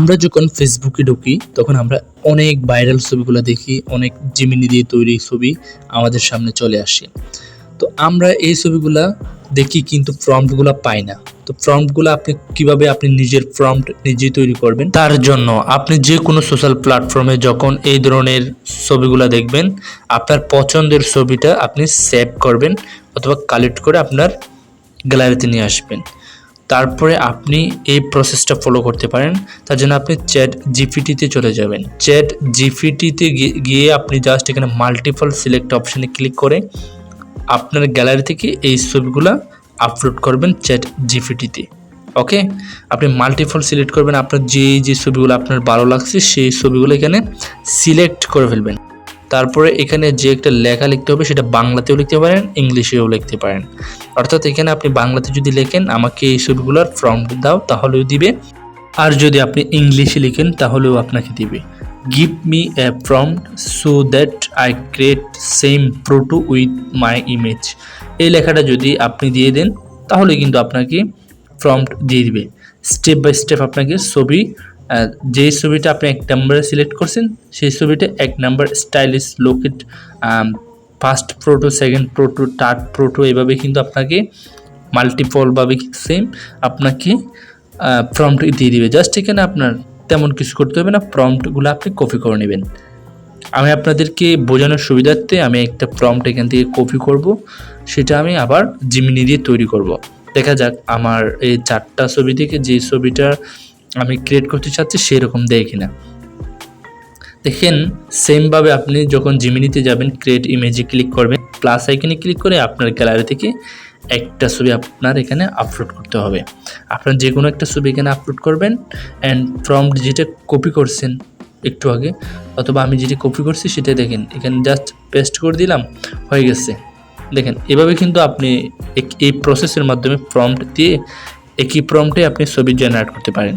আমরা যখন ফেসবুকে ঢুকি, তখন আমরা অনেক ভাইরাল ছবিগুলো দেখি, অনেক জিমিনি দিয়ে তৈরি ছবি আমাদের সামনে চলে আসে। তো আমরা এই ছবিগুলা দেখি কিন্তু প্রম্পটগুলো পাই না। তো প্রম্পটগুলো আপনি কীভাবে আপনি নিজের প্রম্পট নিজেই তৈরি করবেন? তার জন্য আপনি যে কোনো সোশ্যাল প্ল্যাটফর্মে যখন এই ধরনের ছবিগুলো দেখবেন, আপনার পছন্দের ছবিটা আপনি সেভ করবেন অথবা কালেক্ট করে আপনার গ্যালারিতে নিয়ে আসবেন। তারপরে আপনি এই প্রসেসটা ফলো করতে পারেন। তার জন্য আপনি চ্যাট জিপিটিতে চলে যাবেন। চ্যাট জিপিটিতে গিয়ে আপনি জাস্ট এখানে মাল্টিপল সিলেক্ট অপশানে ক্লিক করে আপনার গ্যালারি থেকে এই ছবিগুলো আপলোড করবেন চ্যাট জিপিটিতে ওকে আপনি মাল্টিপল সিলেক্ট করবেন, আপনার যে যে ছবিগুলো আপনার ভালো লাগছে, সেই ছবিগুলো এখানে সিলেক্ট করে ফেলবেন। তারপরে এখানে যে একটা লেখা লিখতে হবে সেটা বাংলাতেও লিখতে পারেন, ইংলিশেও লিখতে পারেন। অর্থাৎ এখানে আপনি বাংলাতে যদি লেখেন, আমাকে এই ছবিগুলোর ফর্ম দাও, তাহলেও দিবে। আর যদি আপনি ইংলিশে লিখেন, তাহলেও আপনাকে দিবে। Give me a prompt so that I create same photo with my image এই লেখাটা যদি আপনি দিয়ে দেন, তাহলে কিন্তু আপনাকে প্রম্পট দিয়ে দিবে। স্টেপ বাই স্টেপ আপনাকে ছবি যে ছবিটা আপনি এক নম্বরে সিলেক্ট করছেন, সেই ছবিটা এক number stylish locate first photo second photo third photo এভাবে কিন্তু আপনাকে মাল্টিপলভাবে সেম আপনাকে প্রম্পট দিয়ে দিবে। জাস্ট এখানে আপনার তেমন কিছু করতে হবে না প্রম্পটগুলো আপনি কপি করে নেবেন। আমি আপনাদেরকে বোঝানোর সুবিধার্থে আমি একটা প্রম্পট এখান থেকে কপি করব, সেটা আমি আবার জিমিনি দিয়ে তৈরি করব। দেখা যাক আমার এই চারটা ছবি থেকে যে ছবিটা আমি ক্রিয়েট করতে চাচ্ছি সেরকম দেয় কিনা। দেখেন সেমভাবে আপনি যখন জিমিনিতে যাবেন ক্রিয়েট ইমেজে ক্লিক করবেন প্লাস আইকনে ক্লিক করে আপনার গ্যালারি থেকে একটা ছবি আপনার এখানে আপলোড করতে হবে। আপনার যে কোনো একটা ছবি এখানে আপলোড করবেন অ্যান্ড প্রম্পট যেটা কপি করছেন একটু আগে, অথবা আমি যেটা কপি করছি সেটা দেখেন, এখানে জাস্ট পেস্ট করে দিলাম, হয়ে গেছে। দেখেন, এভাবে কিন্তু আপনি এই প্রসেসের মাধ্যমে প্রম্পট দিয়ে একই প্রম্পটে আপনি ছবি জেনারেট করতে পারেন।